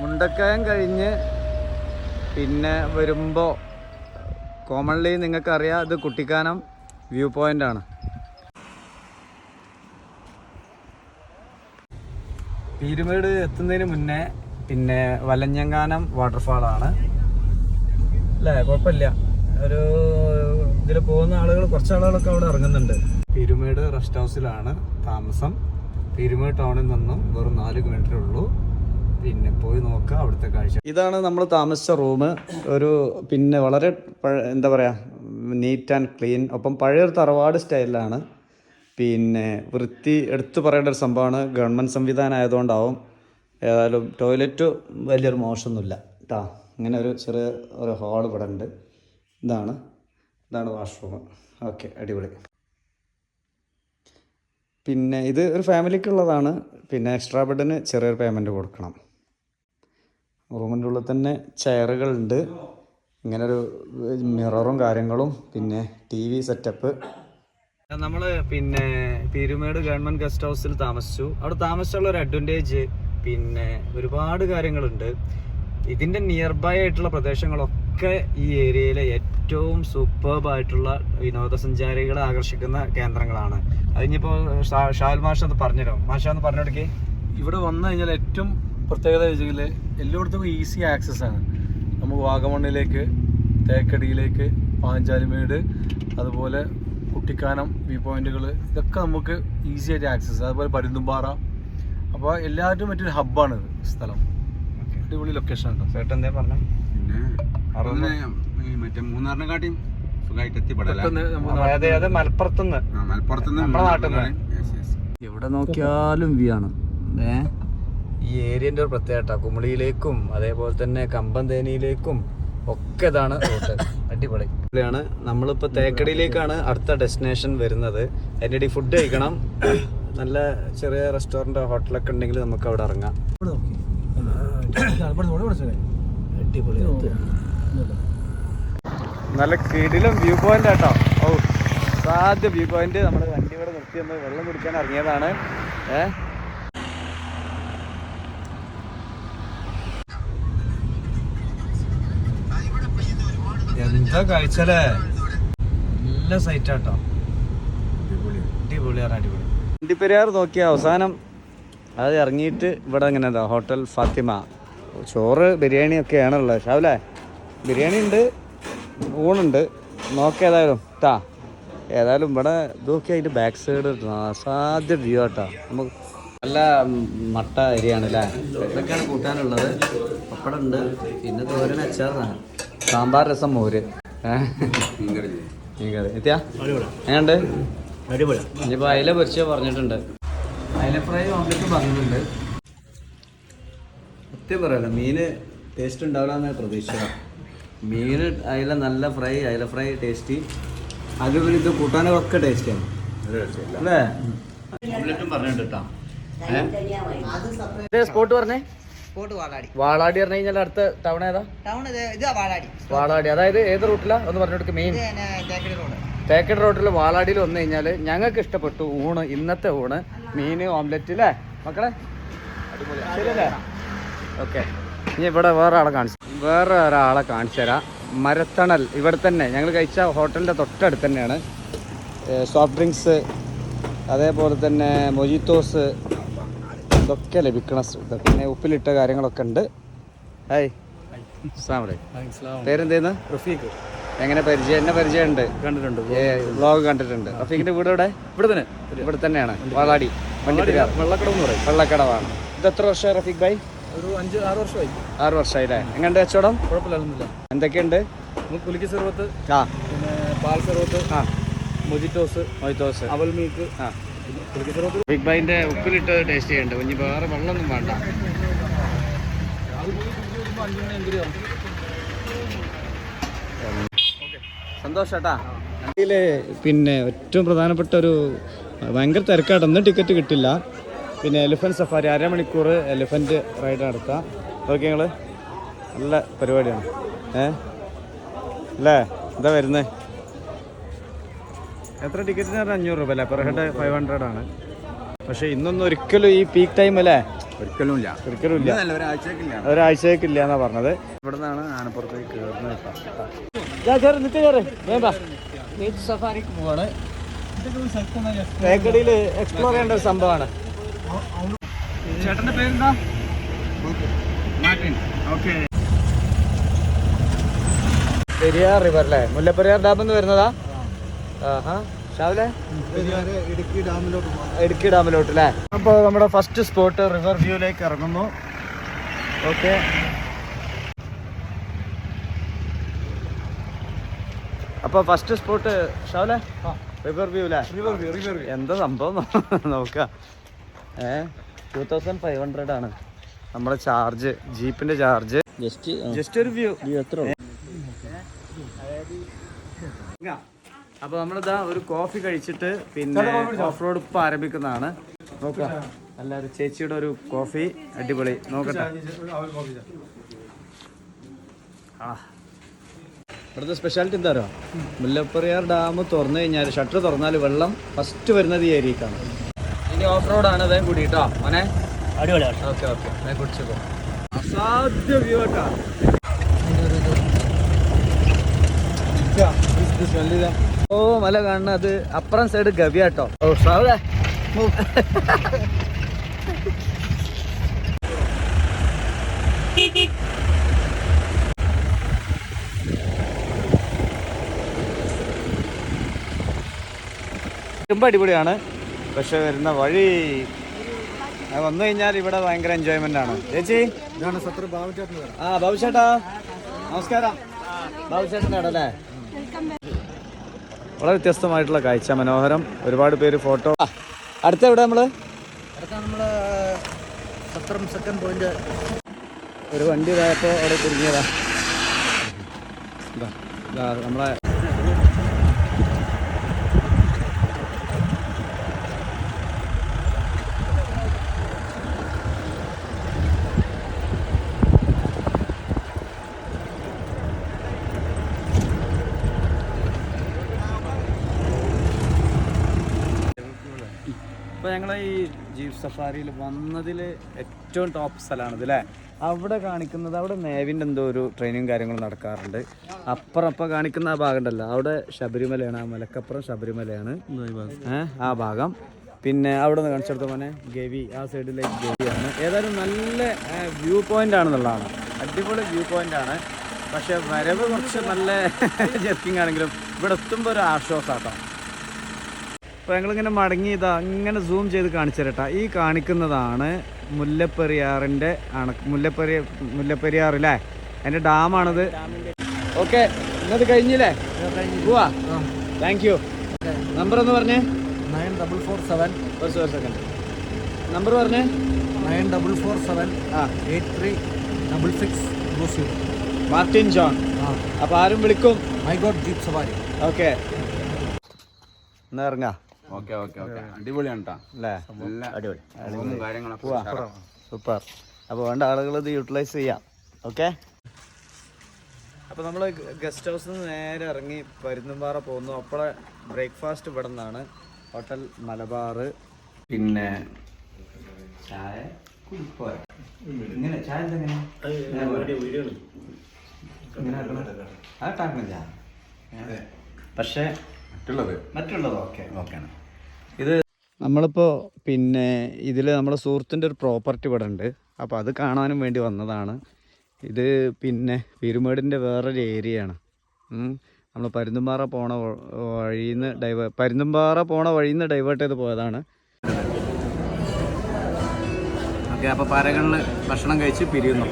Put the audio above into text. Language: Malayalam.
മുണ്ടക്കയം കഴിഞ്ഞ് പിന്നെ വരുമ്പോൾ കോമൺലി നിങ്ങൾക്കറിയാം ഇത് കുട്ടിക്കാനം വ്യൂ പോയിന്റ് ആണ്. പീരുമേട് എത്തുന്നതിന് മുന്നേ പിന്നെ വലഞ്ഞങ്കാനം വാട്ടർഫാളാണ് അല്ലേ കുഴപ്പമില്ല. ഒരു ഇതിൽ പോകുന്ന ആളുകൾ കുറച്ച് ആളുകളൊക്കെ അവിടെ ഇറങ്ങുന്നുണ്ട്. പീരുമേട് റെസ്റ്റ് ഹൗസിലാണ് താമസം. പീരുമേട് ടൗണിൽ നിന്നും വെറും നാല് കിലോമീറ്ററേ ഉള്ളൂ. പിന്നെ പോയി നോക്കുക അവിടുത്തെ കാഴ്ച. ഇതാണ് നമ്മൾ താമസിച്ച റൂം ഒരു പിന്നെ വളരെ എന്താ പറയുക നീറ്റ് ആൻഡ് ക്ലീൻ ഒപ്പം പഴയൊരു തറവാട് സ്റ്റൈലിലാണ്. പിന്നെ വൃത്തി എടുത്തു പറയേണ്ട ഒരു സംഭവമാണ്. ഗവൺമെന്റ് സംവിധാനം ആയതുകൊണ്ടാവും. ഏതായാലും ടോയ്ലറ്റ് വലിയൊരു മോശമൊന്നുമില്ല. കേട്ടോ ഇങ്ങനെ ഒരു ചെറിയ ഒരു ഹാൾ ഇവിടെ ഉണ്ട്. ഇതാണ്. ഇതാണ് വാഷ്റൂം ഓക്കെ അടിപൊളി. പിന്നെ ഇത് ഒരു ഫാമിലിക്കുള്ളതാണ് പിന്നെ എക്സ്ട്രാ ബെഡിന് ചെറിയൊരു പേയ്മെന്റ് കൊടുക്കണം. റൂമിന്റെ ഉള്ളിൽ തന്നെ ചെയറുകളുണ്ട്. ഇങ്ങനെ ഒരു മിററും കാര്യങ്ങളും പിന്നെ ടി വി സെറ്റപ്പ് നമ്മൾ പിന്നെ പീരുമേട് ഗവൺമെന്റ് ഗസ്റ്റ് ഹൗസിൽ താമസിച്ചു. അവിടെ താമസിച്ചുള്ള ഒരു അഡ്വാന്റേജ് പിന്നെ ഒരുപാട് കാര്യങ്ങളുണ്ട്. ഇതിന്റെ നിയർ ബൈ ആയിട്ടുള്ള പ്രദേശങ്ങളൊക്കെ ഈ ഏരിയയിലെ ഏറ്റവും സൂപ്പർബ് ആയിട്ടുള്ള വിനോദസഞ്ചാരികളെ ആകർഷിക്കുന്ന കേന്ദ്രങ്ങളാണ്. അതിനിപ്പോ ഷാൽ മാഷ് അത് പറഞ്ഞുതരാം. മാഷ എന്ന് പറഞ്ഞെടുക്കേ ഇവിടെ വന്നു കഴിഞ്ഞാൽ ഏറ്റവും പ്രത്യേകത വെച്ചെങ്കിൽ എല്ലായിടത്തും ഈസി ആക്സസ് ആണ്. നമുക്ക് വാഗമണ്ണിലേക്ക് തേക്കടിയിലേക്ക് പാഞ്ചാലിമേട് അതുപോലെ കുട്ടിക്കാനം വ്യൂ പോയിന്റുകൾ ഇതൊക്കെ നമുക്ക് ഈസി ആയിട്ട് ആക്സസ് അതുപോലെ പരുന്തുംപാറ. അപ്പോൾ എല്ലാവരും മറ്റൊരു ഹബ്ബാണ് ഇത് സ്ഥലം. അടിപൊളി ലൊക്കേഷൻ ഉണ്ടോ ചേട്ടൻ എന്താ പറഞ്ഞു? പിന്നെ മറ്റേ സുഖമായിട്ട് അത് മലപ്പുറത്തുനിന്ന്. മലപ്പുറത്തുനിന്ന് നമ്മുടെ നാട്ടിൽ നിന്ന്. Yes, yes. എവിടെ നോക്കിയാലും വ്യൂ ആണ്. ഏ? ഈ ഏരിയന്റെ ഒരു പ്രത്യേകത കുമളിയിലേക്കും അതേപോലെ തന്നെ കമ്പന്തേനിയിലേക്കും ഒക്കെ ഇതാണ് റൂട്ട്. അടിപൊളി. ാണ് നമ്മളിപ്പോൾ തേക്കടിയിലേക്കാണ് അടുത്ത ഡെസ്റ്റിനേഷൻ വരുന്നത്. അതിന്റെ ഇടയിൽ ഫുഡ് കഴിക്കണം. നല്ല ചെറിയ റെസ്റ്റോറന്റോ ഹോട്ടലൊക്കെ ഉണ്ടെങ്കിൽ നമുക്ക് അവിടെ ഇറങ്ങാം. നല്ല കിടിലും വ്യൂ പോയിന്റ് ആട്ടോ. ഓ സാധ്യ വ്യൂ പോയിന്റ് നമ്മൾ വണ്ടി ഇവിടെ നിർത്തി ഒന്ന് വെള്ളം കുടിക്കാൻ ഇറങ്ങിയതാണ്. ഏ? എന്താ കഴിച്ചല്ലേ നല്ല സൈറ്റ് ആട്ടോ. അടിപൊളിയാണ് അടിപൊളി വണ്ടിപ്പെരിയാർ നോക്കിയ അവസാനം അത് ഇറങ്ങിയിട്ട് ഇവിടെ അങ്ങനെ എന്താ ഹോട്ടൽ ഫാത്തിമ. ചോറ് ബിരിയാണി ഒക്കെയാണ് ഉള്ളത്. ഷാവിലെ ബിരിയാണി ഉണ്ട് ഊണുണ്ട്. നോക്കി ഏതായാലും. ട്ടാ ഏതായാലും ഇവിടെ ഇതൊക്കെ അതിന്റെ ബാക്ക് സൈഡ് അസാധ്യ വ്യൂ ആട്ടാ. നമുക്ക് നല്ല മട്ട അരിയാണ് അല്ലേ ഇതൊക്കെയാണ് കൂട്ടാനുള്ളത്. പപ്പടം ഉണ്ട് പിന്നെ തോരൻ അച്ചാറാണ് സാമ്പാർ രസം മോര്. മീൻകറി. എത്തിയാ? എങ്ങനെയുണ്ട്? ഇനിയിപ്പോൾ അയില പൊരിച്ച പറഞ്ഞിട്ടുണ്ട്. അയില ഫ്രൈ ഓംലെറ്റ് പറഞ്ഞിട്ടുണ്ട്. സത്യം പറയാലോ മീന് ടേസ്റ്റ് ഉണ്ടാവില്ല പ്രതീക്ഷ മീൻ അയില നല്ല ഫ്രൈ അയില ഫ്രൈ ടേസ്റ്റി അതുപോലെ ഇത് കൂട്ടാനുകളൊക്കെ ടേസ്റ്റിയാണ് അല്ലേ? ഓംലെറ്റും പറഞ്ഞിട്ടുണ്ട് കേട്ടോ. സ്പോട്ട് പറഞ്ഞേ. വാളാടി. വാളാടി പറഞ്ഞു കഴിഞ്ഞാൽ അടുത്ത ടൗൺ ഏതാ? ടൗൺ ഇതാ വാളാടി. വാളാടി. അതായത് ഏത് റൂട്ടിലാ? ഒന്ന് പറഞ്ഞു കൊടുക്ക് മെയിൻ തേക്കടി റോഡ്. റോഡിൽ വാളാടിയിൽ വന്നു കഴിഞ്ഞാൽ ഞങ്ങൾക്ക് ഇഷ്ടപ്പെട്ടു ഊണ് ഇന്നത്തെ ഊണ് മീൻ ഓംലെറ്റ് അല്ലേ? മക്കളെ? ശരിയല്ലേ? ഓക്കെ. ഇനി ഇവിടെ വേറെ ആളെ കാണിച്ചു വേറെ ഒരാളെ കാണിച്ചു തരാം. മരത്തണൽ. ഇവിടെ തന്നെ. ഞങ്ങൾ കഴിച്ച ഹോട്ടലിന്റെ തൊട്ടടുത്ത് തന്നെയാണ്. സോഫ്റ്റ് ഡ്രിങ്ക്സ് അതേപോലെ തന്നെ മൊജിത്തോസ് ഇതൊക്കെ ലഭിക്കണ ശ്രദ്ധ പിന്നെ ഉപ്പിലിട്ട കാര്യങ്ങളൊക്കെ ഉണ്ട്. ഹായ്. പേരെന്തേന്ന്? റഫീഖ്. എങ്ങനെ പരിചയം? എന്നെ പരിചയമുണ്ട്. കണ്ടിട്ടുണ്ട് വ്ലോഗ് കണ്ടിട്ടുണ്ട്. റഫീഖിന്റെ വീട് ഇവിടെ ഇവിടെ തന്നെ ഇവിടെ തന്നെയാണ് വാളാടി വണ്ടിപ്പെരിയാർ വെള്ളക്കടം എന്ന് പറയും. വെള്ളക്കടവാണ്. ഇത് എത്ര വർഷമായി റഫീഖ് ഭായ്? ഒരു അഞ്ച് ആറ് വർഷമായി. ആറ് വർഷമായില്ലേ? എങ്ങനെ കച്ചവടം? കുഴപ്പമില്ല എന്തൊക്കെയുണ്ട്? നമുക്ക് പുലിക്ക് സെർവത്ത് ആ. പിന്നെ പാൽ സെർവത്ത് ആ. മൊജിറ്റോസ് മൊയ്ത്തോസ് അവൽ മീക്ക് ആ. ബിഗ് ബൈന്റെ ഉപ്പിലിട്ട് ടേസ്റ്റ് ചെയ്യണ്ട ഇനി വേറെ വെള്ളമൊന്നും വേണ്ട. സന്തോഷേട്ടാ. ഇതിലെ പിന്നെ ഏറ്റവും പ്രധാനപ്പെട്ട ഒരു ഭയങ്കര തിരക്കായിട്ട് ഒന്നും ടിക്കറ്റ് കിട്ടില്ല. പിന്നെ എലിഫന്റ് സഫാരി അരമണിക്കൂർ എലിഫന്റ് റൈഡ് നടത്താം. ഓക്കെ ഞങ്ങൾ നല്ല പരിപാടിയാണ്. ഏ? അല്ലേ? എന്താ വരുന്നത് എത്ര ടിക്കറ്റിന് പറഞ്ഞാൽ അഞ്ഞൂറ് രൂപ അല്ലേ? പെർ ഹെഡ് ഫൈവ് ഹൺഡ്രഡ് ആണ്. പക്ഷെ ഇന്നൊന്നും ഒരിക്കലും ഈ പീക്ക് ടൈം അല്ലേ? ഒരിക്കലും ഇല്ല ഒരിക്കലും ഇല്ല ഒരാഴ്ചയൊക്കെ ഇല്ല. എന്നാ പറഞ്ഞത്. ഇവിടെ നിന്നാണ് ആനപ്പുറത്തേക്ക് കയറുന്നത് സഫാരിക്ക് പോവാണ്. തേക്കടിയിൽ എക്സ്പ്ലോർ ചെയ്യേണ്ട ഒരു സംഭവമാണ്. ചേട്ടന്റെ പേരെന്താ? മാർട്ടിൻ. ഓക്കെ. പെരിയാർ റിവർ അല്ലേ? മുല്ലപ്പെരിയാർ ഡാം എന്ന് വരുന്നതാ? ഇടുക്കി ഡാമിലോട്ട് ഇടുക്കി ഡാമിലോട്ട് അല്ലേ അപ്പോൾ നമ്മുടെ ഫസ്റ്റ് സ്പോട്ട് റിവർ വ്യൂയിലേക്ക് ഇറങ്ങുന്നു. ഓക്കെ. അപ്പോൾ ഫസ്റ്റ് സ്പോട്ട് ഷാവിലെ? റിവർ വ്യൂ അല്ലേ റിവർ വ്യൂ റിവർ വ്യൂ എന്താ സംഭവം? നോക്കാം. ഏ ടൂ തൗസൻഡ് ഫൈവ് ഹൺഡ്രഡ് ആണ് നമ്മുടെ ചാർജ് ജീപ്പിന്റെ ചാർജ് ജസ്റ്റ് ജസ്റ്റ് ഒരു വ്യൂ എത്ര അപ്പൊ നമ്മളിതാ ഒരു കോഫി കഴിച്ചിട്ട് പിന്നെ ഓഫ് റോഡ് ഇപ്പൊ ആരംഭിക്കുന്നതാണ്. നോക്കാം. ഒരു ചേച്ചിയുടെ ഒരു കോഫി അടിപൊളി. നോക്കട്ടെ. ആ. ഇവിടുത്തെ സ്പെഷ്യാലിറ്റി എന്താ പറയുക മുല്ലപ്പെരിയാർ ഡാം തുറന്നു കഴിഞ്ഞാൽ ഷട്ടർ തുറന്നാൽ വെള്ളം ഫസ്റ്റ് വരുന്നത് ഈ ഏരിയക്കാണ് ഇനി ഓഫ് റോഡാണ് വേഗം കൂടി കേട്ടോ മോനെ? അടിപൊളിയാണ് ഓക്കെ ഓക്കെ. വേഗം കുടിച്ചോ അസാധ്യ വ്യൂ കേട്ടോ ഓ മല കാണുന്നത് അപ്പുറം സൈഡ് ഗവിയാട്ടോ ചുമ്പ അടിപൊളിയാണ്. പക്ഷെ വരുന്ന വഴി വന്നു കഴിഞ്ഞാൽ ഇവിടെ ഭയങ്കര എൻജോയ്മെന്റ് ആണ്. ചേച്ചി? ആ ബാബുചേട്ടാ. നമസ്കാരം. ബാബുചേട്ടന്റെ അവിടെ അല്ലേ? വളരെ വ്യത്യസ്തമായിട്ടുള്ള കാഴ്ച. മനോഹരം. ഒരുപാട് പേര് ഫോട്ടോ. അടുത്ത എവിടെ സത്രം സെക്കൻഡ് പോയിന്റ് ഒരു വണ്ടി ഇതായപ്പോ അവിടെ ഇതാ നമ്മളെ ഇപ്പോൾ ഞങ്ങൾ ഈ ജീപ്പ് സഫാരിയിൽ വന്നതിൽ ഏറ്റവും ടോപ്പ് സ്ഥലമാണ് ഇത് അല്ലേ അവിടെ കാണിക്കുന്നത് അവിടെ നേവിന്റെ എന്തോ ഒരു ട്രെയിനിങ് കാര്യങ്ങളും നടക്കാറുണ്ട്. അപ്പുറം അപ്പം കാണിക്കുന്ന ആ ഭാഗം ഉണ്ടല്ലോ അവിടെ ശബരിമലയാണ് ആ മലക്കപ്പുറം ശബരിമലയാണ്. ആ ഭാഗം. പിന്നെ അവിടെ നിന്ന് കാണിച്ചെടുത്ത പോലെ ഗവി. ആ സൈഡിലെ ഗവിയാണ്. ഏതായാലും നല്ല വ്യൂ പോയിന്റ് ആണെന്നുള്ളതാണ്. അടിപൊളി വ്യൂ പോയിന്റ് ആണ്. പക്ഷേ വരവ് കുറച്ച് നല്ല ജെർക്കിംഗ് ആണെങ്കിലും ഇവിടെ എത്തുമ്പോൾ ഒരു ആശ്വാസാട്ടോ. അപ്പോൾ ഞങ്ങളിങ്ങനെ മടങ്ങി ഇതാ ഇങ്ങനെ സൂം ചെയ്ത് കാണിച്ചു തരട്ടാ. ഈ കാണിക്കുന്നതാണ് മുല്ലപ്പെരിയാറിന്റെ അണ മുല്ലപ്പെരിയ മുല്ലപ്പെരിയാർ അല്ലേ അതിന്റെ ഡാമാണത് ഓക്കെ ഇന്നത് കഴിഞ്ഞില്ലേ? പോവാ. താങ്ക് യു നമ്പർ ഒന്ന് പറഞ്ഞേ. നയൻ ഡബിൾ ഫോർ സെവൻ ഒരു സെക്കൻഡ് നമ്പർ പറഞ്ഞേ. നയൻ ഡബിൾ ഫോർ സെവൻ ആ. Eight three double six two zero Martin John അപ്പോൾ ആരും വിളിക്കും. മൈ ഗോഡ് ജീപ്പ് സവാരി ഓക്കെ എന്നാ ഇറങ്ങാ. Okay okay okay. അടിപൊളിയാണ് കേട്ടോ അല്ലേ? അടിപൊളി റൂമും കാര്യങ്ങളൊക്കെ സൂപ്പർ. അപ്പോൾ വേണ്ട ആളുകൾ ഇത് യൂട്ടിലൈസ് ചെയ്യാം. ഓക്കെ? അപ്പോൾ നമ്മൾ ഗസ്റ്റ് ഹൗസിൽ നിന്ന് നേരെ ഇറങ്ങി പരുന്തുംപാറ പോകുന്നു. അപ്പോൾ ബ്രേക്ക്ഫാസ്റ്റ് ഇവിടെ നിന്നാണ് ഹോട്ടൽ മലബാർ. പിന്നെ ചായ കുടിപ്പോര. ഇങ്ങനെ ചായ എന്തെങ്ങനെ അതാക്കണം ചായ പക്ഷേ മറ്റുള്ളത്. മറ്റുള്ളത് ഓക്കെ ഓക്കെയാണ് ഇത് നമ്മളിപ്പോൾ പിന്നെ ഇതിൽ നമ്മുടെ സുഹൃത്തിന്റെ ഒരു പ്രോപ്പർട്ടി ഇവിടെ ഉണ്ട്. അപ്പോൾ അത് കാണാനും വേണ്ടി വന്നതാണ്. ഇത് പിന്നെ പെരുമേടിന്റെ വേറൊരു ഏരിയയാണ്. നമ്മൾ പരുന്തുംപാറ പോണ വഴിയിൽ നിന്ന് ഡൈവേ പരുന്തുംപാറ പോണ വഴിയിൽ നിന്ന് ഡൈവേർട്ട് ചെയ്ത് പോയതാണ്. ഓക്കെ അപ്പോൾ പാരകളിൽ ഭക്ഷണം കഴിച്ച് പിരിയുന്നു.